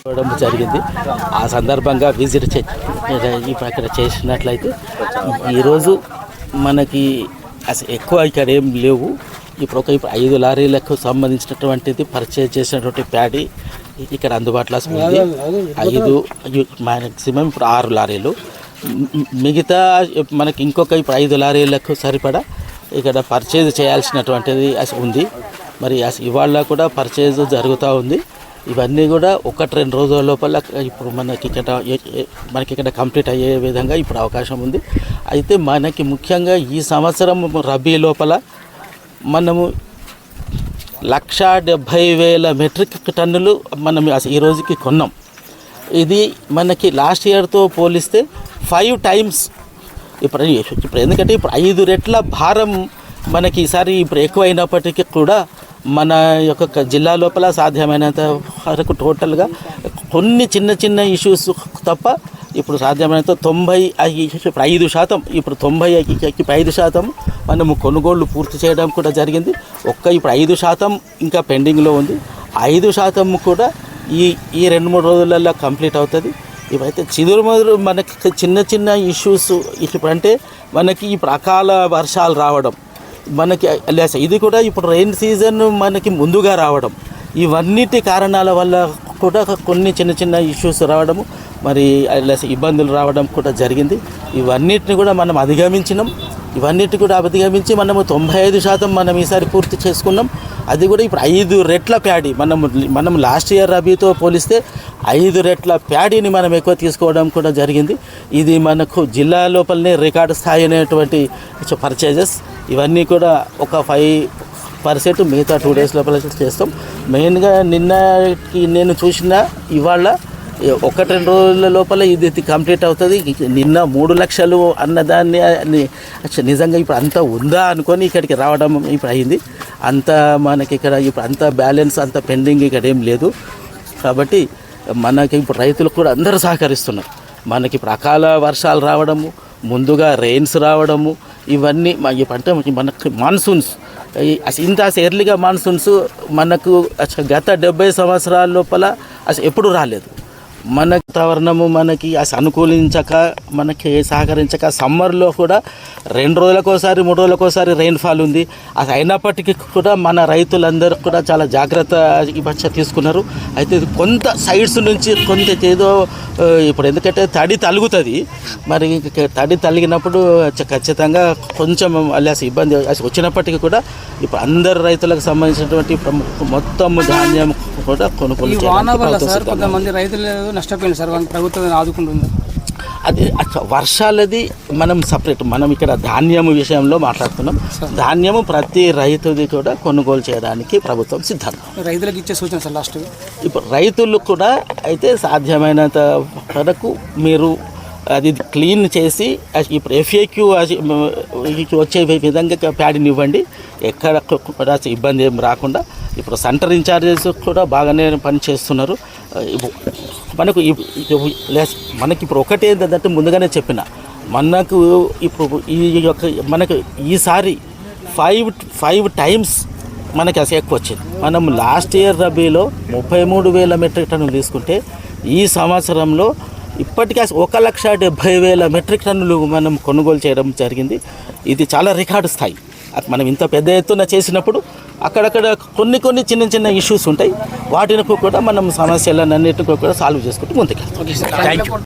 ఇవ్వడం జరిగింది. ఆ సందర్భంగా విజిట్ చే ఇప్పుడు అక్కడ చేసినట్లయితే ఈరోజు మనకి అసలు ఎక్కువ ఇక్కడ ఏం లేవు. ఇప్పుడు ఒక ఇప్పుడు ఐదు లారీలకు సంబంధించినటువంటిది పర్చేజ్ చేసినటువంటి ప్యాడీ ఇక్కడ అందుబాటులో ఉంది. ఐదు మ్యాక్సిమం ఇప్పుడు ఆరు లారీలు. మిగతా మనకి ఇంకొక ఇప్పుడు ఐదు లారీలకు సరిపడా ఇక్కడ పర్చేజ్ చేయాల్సినటువంటిది అసలు ఉంది. మరి అసలు ఇవాళ కూడా పర్చేజ్ జరుగుతూ ఉంది. ఇవన్నీ కూడా ఒకటి రెండు రోజుల లోపల ఇప్పుడు మనకి ఇక్కడ మనకి ఇక్కడ కంప్లీట్ అయ్యే విధంగా ఇప్పుడు అవకాశం ఉంది. అయితే మనకి ముఖ్యంగా ఈ సంవత్సరం రబీ లోపల మనము లక్ష డెబ్భై వేల మెట్రిక్ టన్నులు మనం అసలు ఈ రోజుకి కొన్నాం. ఇది మనకి లాస్ట్ ఇయర్తో పోలిస్తే ఫైవ్ టైమ్స్. ఇప్పుడు ఇప్పుడు ఎందుకంటే ఇప్పుడు ఐదు రెట్ల భారం మనకి ఈసారి ఇప్పుడు ఎక్కువైనప్పటికీ కూడా మన యొక్క జిల్లా లోపల సాధ్యమైనంత వరకు టోటల్గా కొన్ని చిన్న చిన్న ఇష్యూస్ తప్ప ఇప్పుడు సాధ్యమైనంత తొంభై ఇప్పుడు ఐదు శాతం ఇప్పుడు తొంభై ఐ- ఐదు శాతం మనము కొనుగోళ్ళు పూర్తి చేయడం కూడా జరిగింది. ఒక్క ఇప్పుడు ఐదు శాతం ఇంకా పెండింగ్లో ఉంది. ఐదు శాతం కూడా ఈ ఈ రెండు మూడు రోజులలో కంప్లీట్ అవుతుంది. ఇవైతే చిదురు మొదలు మనకి చిన్న చిన్న ఇష్యూస్ ఇప్పుడు అంటే మనకి ఇప్పుడు అకాల వర్షాలు రావడం మనకి లేస ఇది కూడా ఇప్పుడు రెయిన్ సీజన్ మనకి ముందుగా రావడం ఇవన్నిటి కారణాల వల్ల కూడా కొన్ని చిన్న చిన్న ఇష్యూస్ రావడము మరి లేస ఇబ్బందులు రావడం కూడా జరిగింది. ఇవన్నిటిని కూడా మనం అధిగమించినాం. ఇవన్నిటి కూడా అధిగమించి మనము తొంభై ఐదు శాతం మనం ఈసారి పూర్తి చేసుకున్నాం. అది కూడా ఇప్పుడు ఐదు రెట్ల ప్యాడీ మనం మనం లాస్ట్ ఇయర్ రబీతో పోలిస్తే ఐదు రెట్ల ప్యాడీని మనం ఎక్కువ తీసుకోవడం కూడా జరిగింది. ఇది మనకు జిల్లా లోపలనే రికార్డు స్థాయి అనేటువంటి పర్చేజెస్. ఇవన్నీ కూడా ఒక ఫైవ్ పర్సెంట్ మిగతా టూ డేస్ లోపల చేస్తాం. మెయిన్గా నిన్నకి నేను చూసిన ఇవాళ ఒకటి రెండు రోజుల లోపల ఇది కంప్లీట్ అవుతుంది. నిన్న మూడు లక్షలు అన్నదాన్ని అని నిజంగా ఇప్పుడు అంత ఉందా అనుకొని ఇక్కడికి రావడం ఇప్పుడు అయింది. అంత మనకి ఇక్కడ ఇప్పుడు అంత బ్యాలెన్స్ అంత పెండింగ్ ఇక్కడ ఏం లేదు. కాబట్టి మనకి ఇప్పుడు రైతులు కూడా అందరూ సహకరిస్తున్నారు. మనకి ఇప్పుడు అకాల వర్షాలు రావడము ముందుగా రెయిన్స్ రావడము ఇవన్నీ మా ఈ పంట మనకి మాన్సూన్స్ అసలు ఇంత ఎర్లీగా మాన్సూన్స్ మనకు గత డెబ్బై సంవత్సరాల లోపల అసలు ఎప్పుడు రాలేదు. మన వాతావరణము మనకి అసలు అనుకూలించక మనకి సహకరించక సమ్మర్లో కూడా రెండు రోజులకోసారి మూడు రోజులకోసారి రెయిన్ఫాల్ ఉంది. అది అయినప్పటికీ కూడా మన రైతులందరూ కూడా చాలా జాగ్రత్త ఈ పక్ష తీసుకున్నారు. అయితే ఇది కొంత సైడ్స్ నుంచి కొంత ఏదో ఇప్పుడు ఎందుకంటే తడి తలుగుతుంది. మరి తడి తలిగినప్పుడు ఖచ్చితంగా కొంచెం అసలు ఇబ్బంది అసలు వచ్చినప్పటికీ కూడా ఇప్పుడు అందరు రైతులకు సంబంధించినటువంటి మొత్తం ధాన్యం కూడా కొనుగోలు. కొంతమంది రైతులు నష్టపోయింది సార్ ప్రభుత్వం ఆదుకుంటుంది. అది వర్షాలది మనం సపరేట్ మనం ఇక్కడ ధాన్యం విషయంలో మాట్లాడుతున్నాం. ధాన్యము ప్రతి రైతుది కూడా కొనుగోలు చేయడానికి ప్రభుత్వం సిద్ధంగా ఉంది. రైతులకు ఇచ్చే సూచన సార్ లాస్ట్ ఇప్పుడు రైతులు కూడా అయితే సాధ్యమైనంత వరకు మీరు అది క్లీన్ చేసి ఇప్పుడు ఎఫ్ఏక్యూ వచ్చే విధంగా ప్యాడ్ని ఇవ్వండి. ఎక్కడ కూడా ఇబ్బంది ఏం రాకుండా ఇప్పుడు సెంటర్ ఇన్ఛార్జెస్ కూడా బాగానే పని చేస్తున్నారు. ఇప్పుడు మనకు ఇప్- లేస్- మనకి ఇప్పుడు ఒకటే ఏంటంటే ముందుగానే చెప్పిన మనకు ఇప్పుడు ఈ యొక్క మనకు ఈసారి ఫైవ్ ఫైవ్ టైమ్స్ మనకి అసలు ఎక్కువ వచ్చింది. మనం లాస్ట్ ఇయర్ రబీలో ముప్పై మూడు వేల మెట్రిక్ టన్నులు తీసుకుంటే ఈ సంవత్సరంలో ఇప్పటికే అసలు ఒక లక్ష డెబ్భై వేల మెట్రిక్ టన్నులు మనం కొనుగోలు చేయడం జరిగింది. ఇది చాలా రికార్డు స్థాయి. మనం ఇంత పెద్ద ఎత్తున చేసినప్పుడు అక్కడక్కడ కొన్ని కొన్ని చిన్న చిన్న ఇష్యూస్ ఉంటాయి. వాటిని కూడా మనం సమస్యలన్నిటిని కూడా సాల్వ్ చేసుకుంటూ ముందుకెళ్తాం.